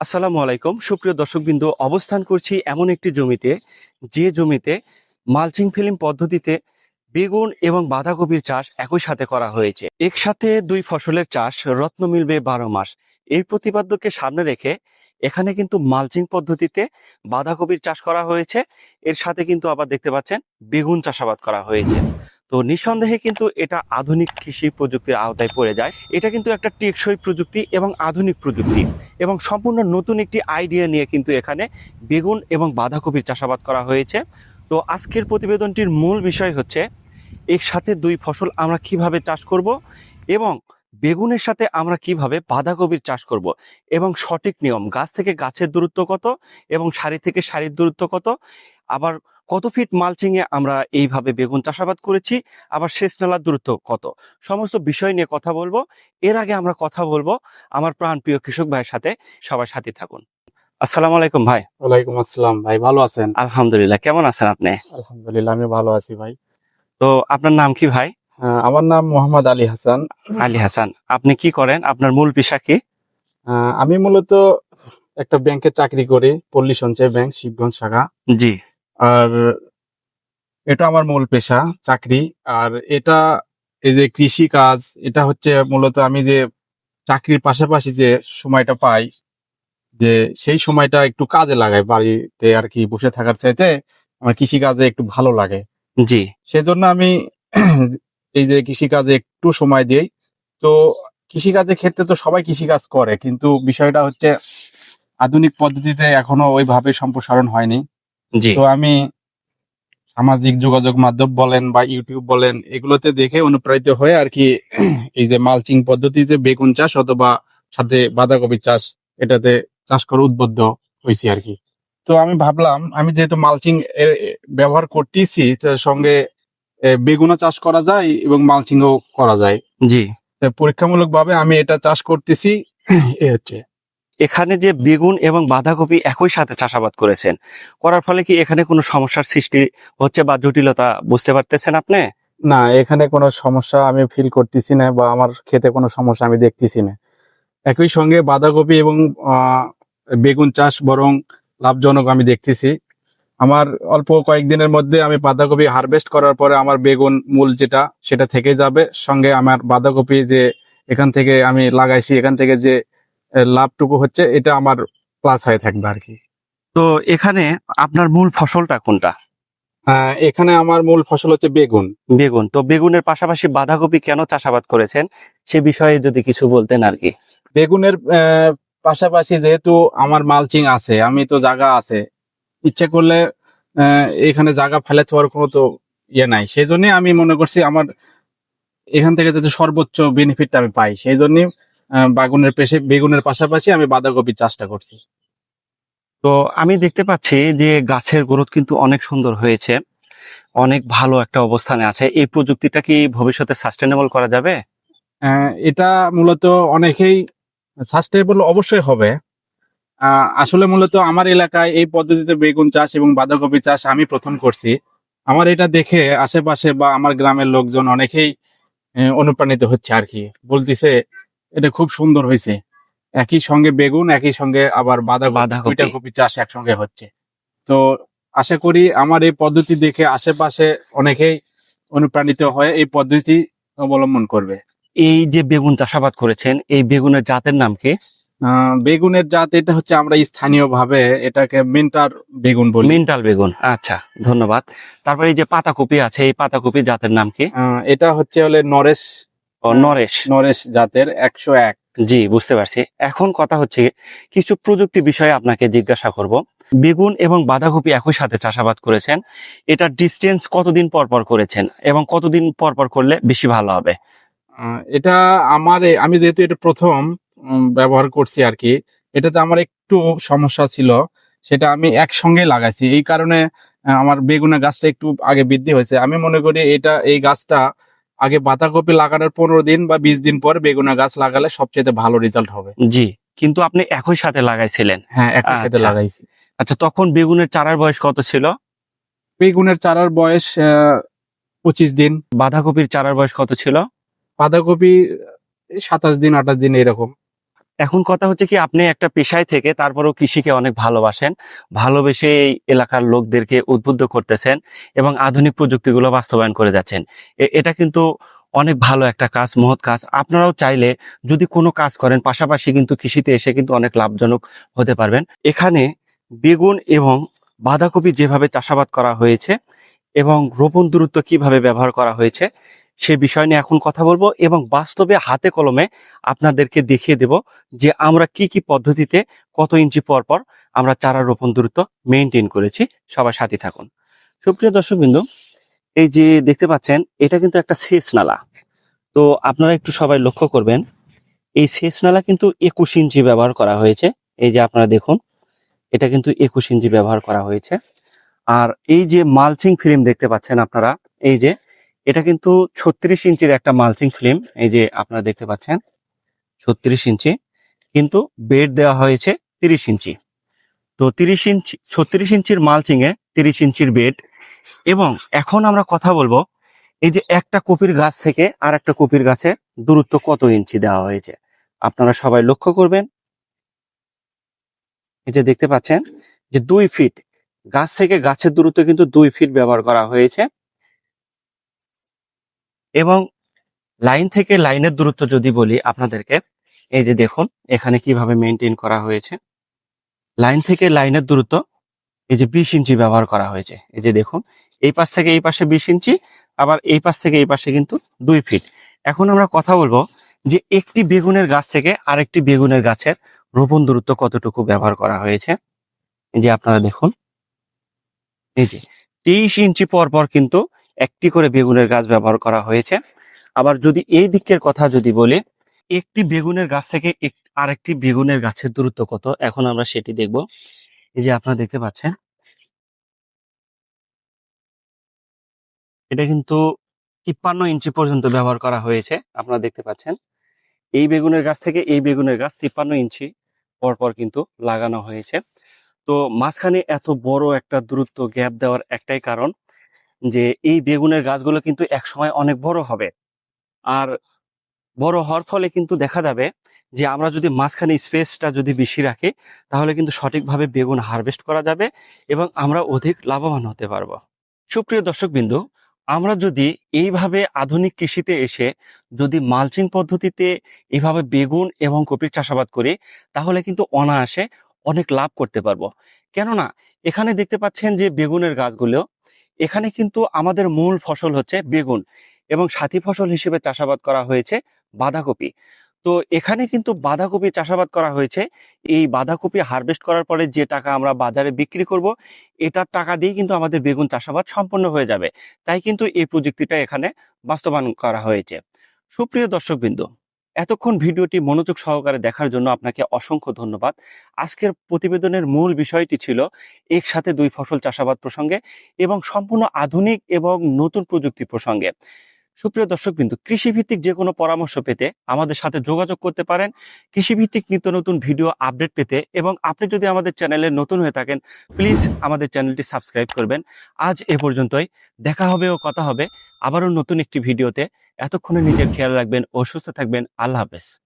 আসসালামু আলাইকুম। সুপ্রিয় দর্শকবৃন্দ, অবস্থান করছি এমন একটি জমিতে, যে জমিতে মালচিং ফিল্ম পদ্ধতিতে বেগুন এবং বাঁধাকপির চাষ একই সাথে করা হয়েছে। একসাথে দুই ফসলের চাষ রত্ন মিলবে বারো মাস। এই প্রতিপাদ্যকে সামনে রেখে এখানে কিন্তু মালচিং পদ্ধতিতে বাঁধাকপির চাষ করা হয়েছে। এর সাথে কিন্তু আবার দেখতে পাচ্ছেন বেগুন চাষাবাদ করা হয়েছে। তো নিঃসন্দেহে কিন্তু এটা আধুনিক কৃষি প্রযুক্তির আওতায় পড়ে যায়। এটা কিন্তু একটা টেকসই প্রযুক্তি এবং আধুনিক প্রযুক্তি এবং সম্পূর্ণ নতুন একটি আইডিয়া নিয়ে কিন্তু এখানে বেগুন এবং বাঁধাকপির চাষাবাদ করা হয়েছে। তো আজকের প্রতিবেদনটির মূল বিষয় হচ্ছে, এর সাথে দুই ফসল আমরা কীভাবে চাষ করব এবং বেগুনের সাথে আমরা কীভাবে বাঁধাকপির চাষ করব এবং সঠিক নিয়ম, গাছ থেকে গাছের দূরত্ব কত এবং সারি থেকে সারির দূরত্ব কত আবার কত ফিট মালচিং এ আমরা এইভাবে বেগুন চাষাবাদ করেছি? আবার শেষ নালার দূরত্ব কত? সমস্ত বিষয় নিয়ে কথা বলব। এর আগে আমরা কথা বলব আমার প্রাণ প্রিয় কৃষক ভাইয়ের সাথে। সবার সাথে থাকুন। আসসালামু আলাইকুম ভাই। ওয়ালাইকুম আসসালাম ভাই ভালো আছেন? আলহামদুলিল্লাহ কেমন আছেন আপনি? আলহামদুলিল্লাহ আমি ভালো আছি ভাই। তো আপনার নাম কি ভাই? আমার নাম মোহাম্মদ আলী হাসান। আলী হাসান আপনি কি করেন? আপনার মূল পেশা কি? আমি মূলত একটা ব্যাংকে চাকরি করি পল্লী সঞ্চয় ব্যাংক শিবগঞ্জ শাখা। জি। আর এটা আমার মূল পেশা চাকরি। আর এটা এই যে কৃষি কাজ এটা হচ্ছে মূলত আমি যে চাকরির পাশাপাশি যে সময়টা পাই যে সেই সময়টা একটু কাজে লাগাই বাড়িতে আর কি বসে থাকার চাইতে আমার কৃষি কাজে একটু ভালো লাগে। জি। সেজন্য আমি এই যে কৃষিকাজে একটু সময় দিই। তো কৃষিকাজের ক্ষেত্রে তো সবাই কৃষিকাজ করে কিন্তু বিষয়টা হচ্ছে আধুনিক পদ্ধতিতে এখনও ওইভাবে সম্প্রসারণ হয়নি। জি। তো আমি সামাজিক যোগাযোগ মাধ্যম বলেন বা ইউটিউব বলেন এগুলোতে দেখে অনুপ্রাণিত হয়ে আর কি এই যে মালচিং পদ্ধতিতে বেগুন চাষ অথবা সাথে বাঁধাকপি চাষ এটাতে চাষ করে উদ্বুদ্ধ হয়েছি আর কি। তো আমি ভাবলাম আমি যেহেতু মালচিং এর ব্যবহার করতেছি তার সঙ্গে বেগুনও চাষ করা যায় এবং মালচিংও করা যায়। জি। পরীক্ষামূলক ভাবে আমি এটা চাষ করতেছি এ হচ্ছে। এখানে যে বেগুন এবং বাঁধাকপি একই সাথে চাষাবাদ করেছেন, করার ফলে কি এখানে কোনো সমস্যার সৃষ্টি হচ্ছে বা জটিলতা বুঝতে পারতেছেন আপনি? না, এখানে কোনো সমস্যা আমি ফিল করতেছি না বা আমার খেতে কোনো সমস্যা আমি দেখতেছি না। একই সঙ্গে বাঁধাকপি এবং বেগুন চাষ বরং লাভজনক আমি দেখতেছি। আমার অল্প কয়েকদিনের মধ্যে আমি বাঁধাকপি হারভেস্ট করার পরে আমার বেগুন মূল যেটা, সেটা থেকে যাবে। সঙ্গে আমার বাঁধাকপি যে এখান থেকে আমি লাগাইছি, এখান থেকে যে লাভটুকু হচ্ছে এটা আমার প্লাস হয়ে থাকবে আর কি তো এখানে আপনার মূল ফসলটা কোনটা? এখানে আমার মূল ফসল হচ্ছে বেগুন। বেগুন। তো বেগুনের পাশাপাশি বাঁধাকপি কেন চাষাবাদ করেছেন? সে বিষয়ে যদি কিছু বলতেন আর কি। বেগুনের পাশাপাশি যেহেতু আমার মালচিং আছে আমি তো জায়গা আছে ইচ্ছে করলে এখানে জায়গা ফেলে থাকার কোনো তো ইয়ে নাই। সেই জন্যই আমি মনে করছি আমার এখান থেকে যাতে সর্বোচ্চ বেনিফিটটা আমি পাই সেই জন্য বাগুনের পেশে বেগুনের পাশাপাশি আমি বাঁধাকপির চাষটা করছি। তো আমি দেখতে পাচ্ছি যে গাছের গ্রোথ কিন্তু অনেক সুন্দর হয়েছে অনেক ভালো একটা অবস্থানে আছে। এই প্রযুক্তিটা কি ভবিষ্যতে সাস্টেনেবল করা যাবে? এটা মূলত অনেকেই সাস্টেনেবল অবশ্যই হবে। আসলে মূলত আমার এলাকায় এই পদ্ধতিতে বেগুন চাষ এবং বাঁধাকপি চাষ আমি প্রথম করছি। আমার এটা দেখে আশেপাশে বা আমার গ্রামের লোকজন অনেকেই অনুপ্রাণিত হচ্ছে আর কি। বলতিছে এটা খুব সুন্দর হয়েছে। একই সঙ্গে বেগুন একই সঙ্গে আবার বাঁধাকপি। বাঁধাকপি। দুইটা কপি চাষ একসঙ্গে হচ্ছে। তো আশা করি আমার এই পদ্ধতি দেখে আশেপাশে অনেকেই অনুপ্রাণিত হয়ে এই পদ্ধতি অবলম্বন করবে। এই যে বেগুন চাষাবাদ করেছেন এই বেগুনের জাতের নাম কি? বেগুনের জাত এটা হচ্ছে আমরা স্থানীয় ভাবে এটাকে মিন্টার বেগুন বলি। মিন্টাল বেগুন আচ্ছা ধন্যবাদ। তারপরে এই যে পাতাকপি আছে এই পাতাকপি জাতের নাম কি? এটা হচ্ছে হলে নরেশ নরেশ। নরেশ জাতের একশো এক। জি বুঝতে পারছি। এখন কথা হচ্ছে কিছু প্রযুক্তি বিষয়ে আপনাকে জিজ্ঞাসা করব। বেগুন এবং বাঁধাকপি একই সাথে চাষাবাদ করেছেন। এটা ডিস্টেন্স কতদিন পর পর করেছেন এবং কতদিন পর পর করলে বেশি ভালো হবে? এটা আমার আমি যেহেতু এটা প্রথম ব্যবহার করছি আর কি এটাতে আমার একটু সমস্যা ছিল। সেটা আমি একসঙ্গে লাগাইছি। এই কারণে আমার বেগুনের গাছটা একটু আগে বৃদ্ধি হয়েছে। আমি মনে করি এটা এই গাছটা আগে বাঁধাকপি লাগানোর পনেরো দিন বা বিশ দিন পর বেগুনা গাছ লাগালে সবচেয়ে ভালো রেজাল্ট হবে। জি কিন্তু আপনি একই সাথে লাগাইছিলেন। হ্যাঁ একই সাথে আচ্ছা। লাগাইছি। আচ্ছা তখন বেগুনের চারার বয়স কত ছিল? বেগুনের চারার বয়স পঁচিশ দিন। বাঁধাকপির চারার বয়স কত ছিল? বাঁধাকপি সাতাশ দিন আঠাশ দিন এরকম। এখন কথা হচ্ছে কি, আপনি একটা পেশায় থেকে তারপরেও কৃষিকে অনেক ভালোবাসেন, ভালোবেসে এই এলাকার লোকদেরকে উদ্বুদ্ধ করতেছেন এবং আধুনিক প্রযুক্তিগুলো বাস্তবায়ন করে যাচ্ছেন। এটা কিন্তু অনেক ভালো একটা কাজ, মহৎ কাজ। আপনারাও চাইলে যদি কোনো কাজ করেন, পাশাপাশি কিন্তু কৃষিতে এসে কিন্তু অনেক লাভজনক হতে পারবেন। এখানে বেগুন এবং বাঁধাকপি যেভাবে চাষাবাদ করা হয়েছে এবং রোপণ দূরত্ব কীভাবে ব্যবহার করা হয়েছে সে বিষয় নিয়ে এখন কথা বলব এবং বাস্তবে হাতে কলমে আপনাদেরকে দেখিয়ে দেব যে আমরা কি কি পদ্ধতিতে কত ইঞ্চি পর পর আমরা চারা রোপণ দূরত্ব মেনটেন করেছি। সবার সাথে থাকুন। সুপ্রিয় দর্শকবৃন্দ, এই যে দেখতে পাচ্ছেন, এটা কিন্তু একটা সেচ নালা। তো আপনারা একটু সবাই লক্ষ্য করবেন, এই সেচ নালা কিন্তু একুশ ইঞ্চি ব্যবহার করা হয়েছে। এই যে আপনারা দেখুন, এটা কিন্তু একুশ ইঞ্চি ব্যবহার করা হয়েছে। আর এই যে মালচিং ফিল্ম দেখতে পাচ্ছেন আপনারা, এই যে এটা কিন্তু ছত্রিশ ইঞ্চির একটা মালচিং ফিল্ম এই যে আপনারা দেখতে পাচ্ছেন। ছত্রিশ ইঞ্চি, কিন্তু বেড দেওয়া হয়েছে তিরিশ ইঞ্চি। তো তিরিশ ইঞ্চি, ছত্রিশ ইঞ্চির মালচিং এ তিরিশ ইঞ্চির বেড। এবং এখন আমরা কথা বলব, এই যে একটা কপির গাছ থেকে আর একটা কপির গাছে দূরত্ব কত ইঞ্চি দেওয়া হয়েছে? আপনারা সবাই লক্ষ্য করবেন। এই যে দেখতে পাচ্ছেন যে দুই ফিট গাছ থেকে গাছের দূরত্ব কিন্তু দুই ফিট ব্যবহার করা হয়েছে। এবং লাইন থেকে লাইনের দূরত্ব যদি বলি আপনাদেরকে, এই যে দেখুন, এখানে কীভাবে মেনটেন করা হয়েছে। লাইন থেকে লাইনের দূরত্ব, এই যে বিশ ইঞ্চি ব্যবহার করা হয়েছে। এই যে দেখুন, এই পাশ থেকে এই পাশে বিশ ইঞ্চি, আবার এই পাশ থেকে এই পাশে কিন্তু দুই ফিট এখন আমরা কথা বলব যে একটি বেগুনের গাছ থেকে আরেকটি বেগুনের গাছের রোপণ দূরত্ব কতটুকু ব্যবহার করা হয়েছে। এই যে আপনারা দেখুন, এই যে তেইশ ইঞ্চি পর পর কিন্তু একটি করে বেগুনের গাছ ব্যবহার করা হয়েছে। আবার যদি এই দিকের কথা যদি বলি, একটি বেগুনের গাছ থেকে আরেকটি বেগুনের গাছের দূরত্ব কত? এখন আমরা সেটি দেখব। এই যে আপনারা দেখতে পাচ্ছেন, এটা কিন্তু তিপ্পান্ন ইঞ্চি পর্যন্ত ব্যবহার করা হয়েছে, আপনারা দেখতে পাচ্ছেন। এই বেগুনের গাছ থেকে এই বেগুনের গাছ তিপ্পান্ন ইঞ্চি পর পর কিন্তু লাগানো হয়েছে। তো মাঝখানে এত বড় একটা দূরত্ব, গ্যাপ দেওয়ার একটাই কারণ যে এই বেগুনের গাছগুলো কিন্তু একসময় অনেক বড় হবে। আর বড় হওয়ার ফলে কিন্তু দেখা যাবে যে আমরা যদি মাঝখানে স্পেসটা যদি বেশি রাখি, তাহলে কিন্তু সঠিকভাবে বেগুন হারভেস্ট করা যাবে এবং আমরা অধিক লাভবান হতে পারব। সুপ্রিয় দর্শকবিন্দু, আমরা যদি এইভাবে আধুনিক কৃষিতে এসে যদি মালচিং পদ্ধতিতে এভাবে বেগুন এবং কপির চাষাবাদ করি, তাহলে কিন্তু অনায়াসে অনেক লাভ করতে পারব। কেননা, এখানে দেখতে পাচ্ছেন যে বেগুনের গাছগুলো এখানে কিন্তু আমাদের মূল ফসল হচ্ছে বেগুন এবং সাথী ফসল হিসেবে চাষাবাদ করা হয়েছে বাঁধাকপি। তো এখানে কিন্তু বাঁধাকপি চাষাবাদ করা হয়েছে। এই বাঁধাকপি হারভেস্ট করার পরে যে টাকা আমরা বাজারে বিক্রি করব, এটার টাকা দিয়ে কিন্তু আমাদের বেগুন চাষাবাদ সম্পন্ন হয়ে যাবে। তাই কিন্তু এই প্রযুক্তিটা এখানে বাস্তবায়ন করা হয়েছে। সুপ্রিয় দর্শকবৃন্দ এতক্ষণ ভিডিওটি মনোযোগ সহকারে দেখার জন্য আপনাকে অসংখ্য ধন্যবাদ। আজকের প্রতিবেদনের মূল বিষয়টি ছিল একসাথে দুই ফসল চাষাবাদ প্রসঙ্গে এবং সম্পূর্ণ আধুনিক এবং নতুন প্রযুক্তি প্রসঙ্গে। সুপ্রিয় দর্শকবৃন্দ, কৃষিভিত্তিক যে কোনো পরামর্শ পেতে আমাদের সাথে যোগাযোগ করতে পারেন। কৃষিভিত্তিক নিত্য নতুন ভিডিও আপডেট পেতে এবং আপনি যদি আমাদের চ্যানেলে নতুন হয়ে থাকেন, প্লিজ আমাদের চ্যানেলটি সাবস্ক্রাইব করবেন। আজ এ পর্যন্তই। দেখা হবে ও কথা হবে। আবারও নতুন একটি ভিডিওতে। এতক্ষণে নিজের খেয়াল রাখবেন ও সুস্থ থাকবেন। আল্লাহ হাফেজ।